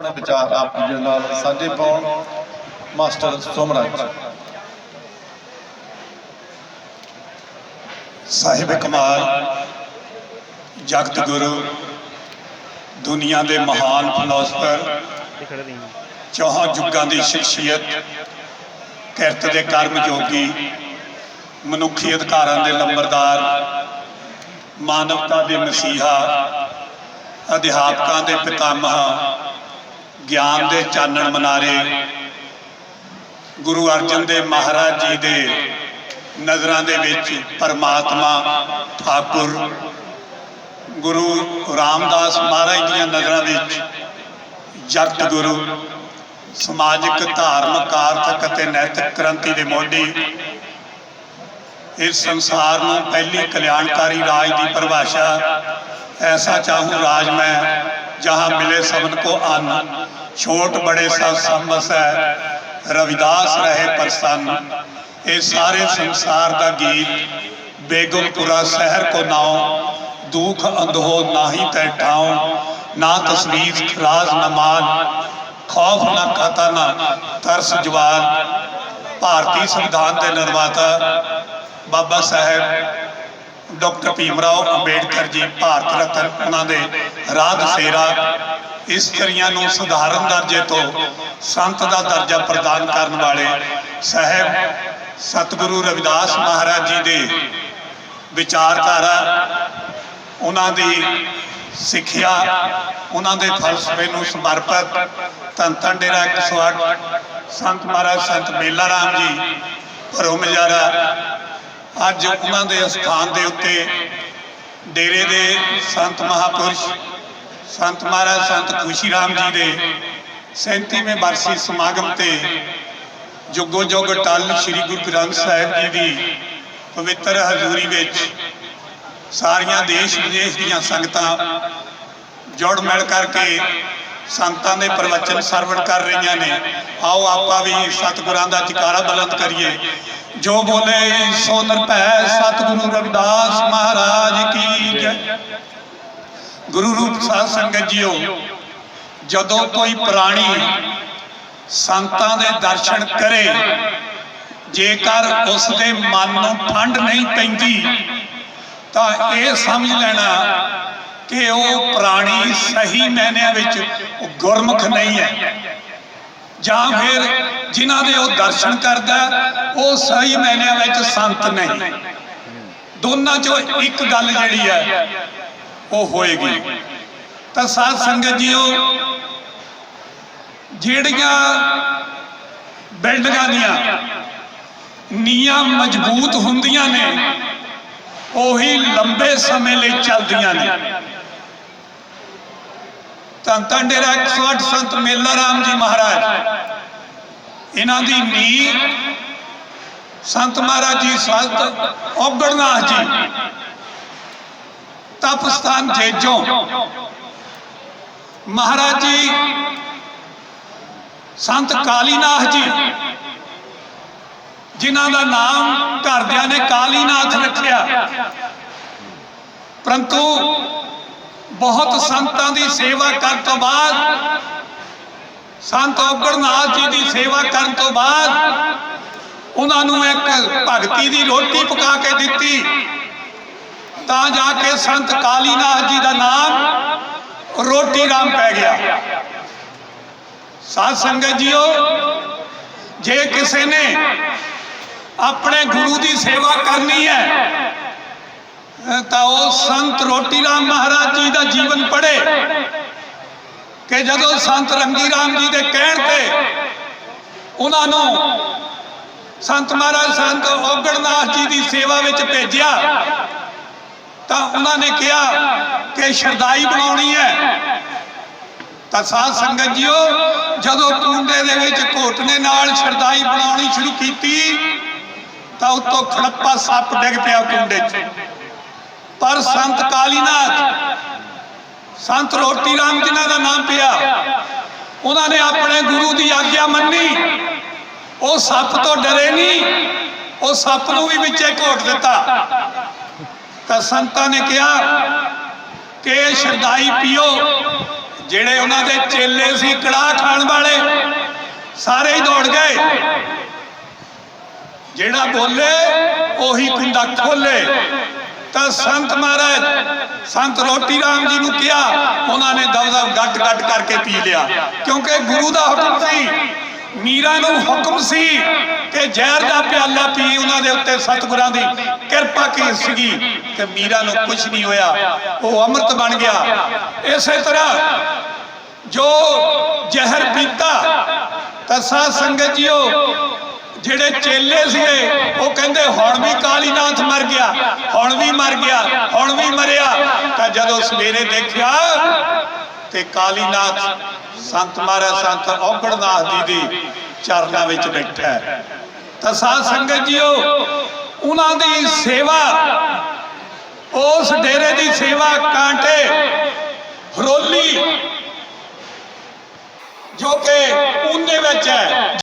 ਆਪਣੇ ਵਿਚਾਰ ਆਪ ਜੀ ਨਾਲ ਸਾਂਝੇ ਪਾਉਣ ਮਾਸਟਰ ਸੋਮਰਾਜ। ਸਾਹਿਬ ਕਮਾਲ, ਜਗਤ ਗੁਰੂ, ਦੁਨੀਆ ਦੇ ਮਹਾਨ ਫਿਲਾਸਫਰ ਚੌਹਾਂ ਯੁੱਗਾਂ ਦੀ ਸ਼ਖਸੀਅਤ, ਕਿਰਤ ਦੇ ਕਰਮ ਯੋਗੀ ਮਨੁੱਖੀ ਅਧਿਕਾਰਾਂ ਦੇ ਲੰਬਰਦਾਰ, ਮਾਨਵਤਾ ਦੇ ਮਸੀਹਾ, ਅਧਿਆਪਕਾਂ ਦੇ ਪਿਤਾਮਹ ਗਿਆਨ ਦੇ ਚਾਨਣ ਮਨਾਰੇ। ਗੁਰੂ ਅਰਜਨ ਦੇਵ ਮਹਾਰਾਜ ਜੀ ਦੇ ਨਜ਼ਰਾਂ ਦੇ ਵਿੱਚ ਪਰਮਾਤਮਾ ਠਾਕੁਰ, ਗੁਰੂ ਰਾਮਦਾਸ ਮਹਾਰਾਜ ਦੀਆਂ ਨਜ਼ਰਾਂ ਵਿੱਚ ਜਗਤ ਗੁਰੂ ਸਮਾਜਿਕ, ਧਾਰਮਿਕ, ਆਰਥਿਕ ਅਤੇ ਨੈਤਿਕ ਕ੍ਰਾਂਤੀ ਦੇ ਮੋਢੀ ਇਸ ਸੰਸਾਰ ਨੂੰ ਪਹਿਲੀ ਕਲਿਆਣਕਾਰੀ ਰਾਜ ਦੀ ਪਰਿਭਾਸ਼ਾ, ਐਸਾ ਚਾਹੂੰ ਰਾਜ ਮੈਂ, ਜਹਾਂ ਮਿਲੇ ਸਭਨ ਕੋ ਅੰਨ। ਛੋਟ ਬੜੇ ਸਭ ਸੰਬਸ ਹੈ, ਰਵਿਦਾਸ ਰਹੇ ਪ੍ਰਸੰਨ। ਇਹ ਸਾਰੇ ਸੰਸਾਰ ਦਾ ਗੀਤ ਬੇਗਮਪੁਰਾ ਸ਼ਹਿਰ ਕੋ ਨਾਉ, ਦੁਖ ਅੰਧੋ ਨਾਹੀ ਤੈ ਠਾਉ, ਨਾ ਤਸਵੀਰ ਖਰਾਜ਼ ਨਮਾਨ ਖੌਫ ਨਾ ਖਾਤਾ ਨਾ ਤਰਸ ਜਵਾਨ। ਭਾਰਤੀ ਸੰਵਿਧਾਨ ਦੇ ਨਿਰਮਾਤਾ ਬਾਬਾ ਸਾਹਿਬ ਡਾਕਟਰ ਭੀਮਰਾਓ ਅੰਬੇਡਕਰ ਜੀ, ਭਾਰਤ ਰਤਨ, ਉਹਨਾਂ ਦੇ ਰਾਜ ਸੇਰਾ ਇਸਤਰੀਆਂ ਨੂੰ ਸਧਾਰਨ ਦਰਜੇ ਤੋਂ ਸੰਤ ਦਾ ਦਰਜਾ ਪ੍ਰਦਾਨ ਕਰਨ ਵਾਲੇ ਸਾਹਿਬ ਸਤਿਗੁਰੂ ਰਵਿਦਾਸ ਮਹਾਰਾਜ ਜੀ ਦੇ ਵਿਚਾਰਧਾਰਾ, ਉਹਨਾਂ ਦੀ ਸਿੱਖਿਆ, ਉਹਨਾਂ ਦੇ ਫਲਸਫੇ ਨੂੰ ਸਮਰਪਿਤ ਧੰਨ ਧੰਨ ਡੇਰਾ 108 ਸੰਤ ਮਹਾਰਾਜ ਸੰਤ ਮੇਲਾ ਰਾਮ ਜੀ, ਭਰੋ ਮਜਾਰਾ ਅੱਜ ਉਹਨਾਂ ਦੇ ਸਥਾਨ ਦੇ ਉੱਤੇ ਡੇਰੇ ਦੇ ਸੰਤ ਮਹਾਪੁਰਸ਼ ਸੰਤ ਮਹਾਰਾਜ, ਸੰਤ ਖੁਸ਼ੀ ਰਾਮ ਜੀ ਦੇ 37ਵੇਂ ਬਰਸੀ ਸਮਾਗਮ ਤੇ ਜੁਗੋ ਜੁਗ ਟਲ ਸ੍ਰੀ ਗੁਰੂ ਗ੍ਰੰਥ ਸਾਹਿਬ ਜੀ ਦੀ ਪਵਿੱਤਰ ਹਜ਼ੂਰੀ ਵਿੱਚ ਸਾਰੀਆਂ ਦੇਸ਼ ਵਿਦੇਸ਼ ਦੀਆਂ ਸੰਗਤਾਂ ਜੁੜ ਮਿਲ ਕਰਕੇ ਸੰਤਾਂ ਦੇ ਪ੍ਰਵਚਨ ਸਰਵਣ ਕਰ ਰਹੀਆਂ ਨੇ। ਆਓ ਆਪਾਂ ਵੀ ਸਤਿਗੁਰਾਂ ਦਾ ਜਕਾਰਾ ਬੁਲੰਦ ਕਰੀਏ। ਜੋ ਬੋਲੇ, ਸੋ ਨਿਰਭੈ ਸਤਿਗੁਰੂ ਰਵਿਦਾਸ ਮਹਾਰਾਜ ਕੀ ਜੈ। ਗੁਰੂ ਰੂਪ ਸਾਧ ਸੰਗਤ ਜੀਓ, ਜਦੋਂ ਕੋਈ ਪ੍ਰਾਣੀ ਸੰਤਾਂ ਦੇ ਦਰਸ਼ਨ ਕਰੇ, ਜੇਕਰ ਉਸ ਦੇ ਮਨ ਨੂੰ ਠੰਡ ਨਹੀਂ ਪੈਂਦੀ, ਤਾਂ ਇਹ ਸਮਝ ਲੈਣਾ ਕਿ ਉਹ ਪ੍ਰਾਣੀ ਸਹੀ ਮਾਇਨਿਆਂ ਵਿੱਚ ਗੁਰਮੁਖ ਨਹੀਂ ਹੈ। ਜਾਂ ਫਿਰ ਜਿਨ੍ਹਾਂ ਦੇ ਉਹ ਦਰਸ਼ਨ ਕਰਦਾ, ਉਹ ਸਹੀ ਮਾਇਨਿਆਂ ਵਿੱਚ ਸੰਤ ਨਹੀਂ। ਦੋਨਾਂ ਚੋਂ ਇੱਕ ਗੱਲ ਜਿਹੜੀ ਹੈ ਉਹ ਹੋਏਗੀ। ਤਾਂ ਸਾਧ ਸੰਗਤ ਜੀਓ, ਜਿਹੜੀਆਂ ਬਿਲਡਿੰਗਾਂ ਦੀਆਂ ਨੀਆਂ ਮਜ਼ਬੂਤ ਹੁੰਦੀਆਂ ਨੇ, ਉਹੀ ਲੰਬੇ ਸਮੇਂ ਲਈ ਚੱਲਦੀਆਂ ਨੇ। ਧੰਨ ਧੰਨ ਡੇਰਾ 108 ਸੰਤ ਮੇਲਾ ਰਾਮ ਜੀ ਮਹਾਰਾਜ, ਇਹਨਾਂ ਦੀ ਨੀਂਹ ਸੰਤ ਮਹਾਰਾਜ ਜੀ, ਸੰਤ ਔਗੜਨਾਥ ਜੀ ਤਪਸਥਾਨ ਜੇਜੋਂ ਮਹਾਰਾਜ ਜੀ, ਸੰਤ ਕਾਲੀਨਾਥ ਜੀ, ਜਿਨ੍ਹਾਂ ਦਾ ਨਾਮ ਘਰਦਿਆਂ ਨੇ ਕਾਲੀਨਾਥ ਰੱਖਿਆ। ਪਰੰਤੂ ਬਹੁਤ ਸੰਤਾਂ ਦੀ ਸੇਵਾ ਕਰਨ ਤੋਂ ਬਾਅਦ, ਸੰਤ ਔਗੜਨਾਥ ਜੀ ਦੀ ਸੇਵਾ ਕਰਨ ਤੋਂ ਬਾਅਦ, ਉਹਨਾਂ ਨੂੰ ਇੱਕ ਭਗਤੀ ਦੀ ਰੋਟੀ ਪਕਾ ਕੇ ਦਿੱਤੀ। ਤਾਂ ਜਾ ਕੇ ਸੰਤ ਕਾਲੀਨਾਥ ਜੀ ਦਾ ਨਾਮ ਰੋਟੀ ਰਾਮ ਪੈ ਗਿਆ। ਸਾਧ ਸੰਗਤ ਜੀਓ, ਜੇ ਕਿਸੇ ਨੇ ਆਪਣੇ ਗੁਰੂ ਦੀ ਸੇਵਾ ਕਰਨੀ ਹੈ, ਤਾਂ ਉਹ ਸੰਤ ਰੋਟੀ ਰਾਮ ਮਹਾਰਾਜ ਜੀ ਦਾ ਜੀਵਨ ਪੜ੍ਹੇ। ਕਿ ਜਦੋਂ ਸੰਤ ਰੰਗੀ ਰਾਮ ਜੀ ਦੇ ਕਹਿਣ ਤੇ ਉਹਨਾਂ ਨੂੰ ਸੰਤ ਮਹਾਰਾਜ, ਸੰਤ ਔਗੜਨਾਥ ਜੀ ਦੀ ਸੇਵਾ ਵਿੱਚ ਭੇਜਿਆ ਤਾਂ ਉਹਨਾਂ ਨੇ ਕਿਹਾ ਕਿ ਸ਼ਰਦਾਈ ਬਣਾਉਣੀ ਹੈ। ਤਾਂ ਸਾਧ ਸੰਗਤ ਜੀਓ, ਜਦੋਂ ਕੁੰਡੇ ਦੇ ਵਿੱਚ ਘੋਟਨੇ ਨਾਲ ਸ਼ਰਦਾਈ ਬਣਾਉਣੀ ਸ਼ੁਰੂ ਕੀਤੀ, ਤਾਂ ਉੱਤੋਂ ਖੜੱਪਾ ਸੱਪ ਡਿੱਗ ਪਿਆ ਕੁੰਡੇ 'ਚ। ਪਰ ਸੰਤ ਕਾਲੀਨਾਥ, ਸੰਤ ਰੋਟੀ ਰਾਮ ਜਿਨ੍ਹਾਂ ਦਾ ਨਾਮ ਪਿਆ, ਉਹਨਾਂ ਨੇ ਆਪਣੇ ਗੁਰੂ ਦੀ ਆਗਿਆ ਮੰਨੀ। ਉਹ ਸੱਪ ਤੋਂ ਡਰੇ ਨਹੀਂ, ਉਹ ਸੱਪ ਨੂੰ ਵੀ ਵਿੱਚੇ ਘੋਟ ਦਿੱਤਾ। ਤਾਂ ਸੰਤਾਂ ਨੇ ਕਿਹਾ ਕਿ ਸ਼ਰਦਾਈ ਪੀਓ, ਜਿਹੜੇ ਉਹਨਾਂ ਦੇ ਚੇਲੇ ਸੀ ਕੜਾਹ ਖਾਣ ਵਾਲੇ, ਸਾਰੇ ਹੀ ਦੌੜ ਗਏ। ਜਿਹੜਾ ਬੋਲੇ, ਉਹੀ ਕੁੰਡਾ ਖੋਲੇ। ਤਾਂ ਸੰਤ ਮਹਾਰਾਜ, ਸੰਤ ਰੋਟੀ ਰਾਮ ਜੀ ਨੂੰ ਕਿਹਾ, ਉਹਨਾਂ ਨੇ ਦਵਦਵ ਗੱਟ ਗੱਟ ਕਰਕੇ ਪੀ ਲਿਆ। ਕਿਉਂਕਿ ਗੁਰੂ ਦਾ ਹੁਕਮ ਸੀ ਮੀਰਾ ਨੂੰ ਹੁਕਮ ਸੀ ਕਿ ਜ਼ਹਿਰ ਦਾ ਪਿਆਲਾ ਪੀ ਉਹਨਾਂ ਦੇ ਉੱਤੇ ਸਤਿਗੁਰਾਂ ਦੀ ਕਿਰਪਾ ਕੀ ਸੀਗੀ ਤੇ ਮੀਰਾ ਨੂੰ ਕੁਝ ਨਹੀਂ ਹੋਇਆ। ਉਹ ਅੰਮ੍ਰਿਤ ਬਣ ਗਿਆ। ਇਸੇ ਤਰ੍ਹਾਂ ਜੋ ਜ਼ਹਿਰ ਪੀਤਾ, ਤਾਂ ਸਾਧ ਸੰਗਤ ਜੀਓ, ਜਿਹੜੇ ਚੇਲੇ ਸੀਗੇ, ਉਹ ਕਹਿੰਦੇ, ਹੁਣ ਵੀ ਕਾਲੀਨਾਥ ਮਰ ਗਿਆ, ਹੁਣ ਵੀ ਮਰ ਗਿਆ, ਹੁਣ ਵੀ ਮਰਿਆ। ਤਾਂ ਜਦੋਂ ਸਵੇਰੇ ਦੇਖਿਆ ਤੇ ਕਾਲੀਨਾਥ ਸੰਤ ਮਹਾਰਾਜ ਸੰਤ ਔਗੜਨਾਥ ਜੀ ਦੀ ਚਰਨਾਂ ਵਿੱਚ ਬੈਠਾ ਹੈ। ਤਾਂ ਸਾਧ ਸੰਗਤ ਜੀਓ, ਉਹਨਾਂ ਦੀ ਸੇਵਾ, ਉਸ ਡੇਰੇ ਦੀ ਸੇਵਾ ਕਾਂਟੇ ਹਰੋਲੀ ਜੋ ਕਿ ਊਨੇ ਵਿੱਚ ਹੈ।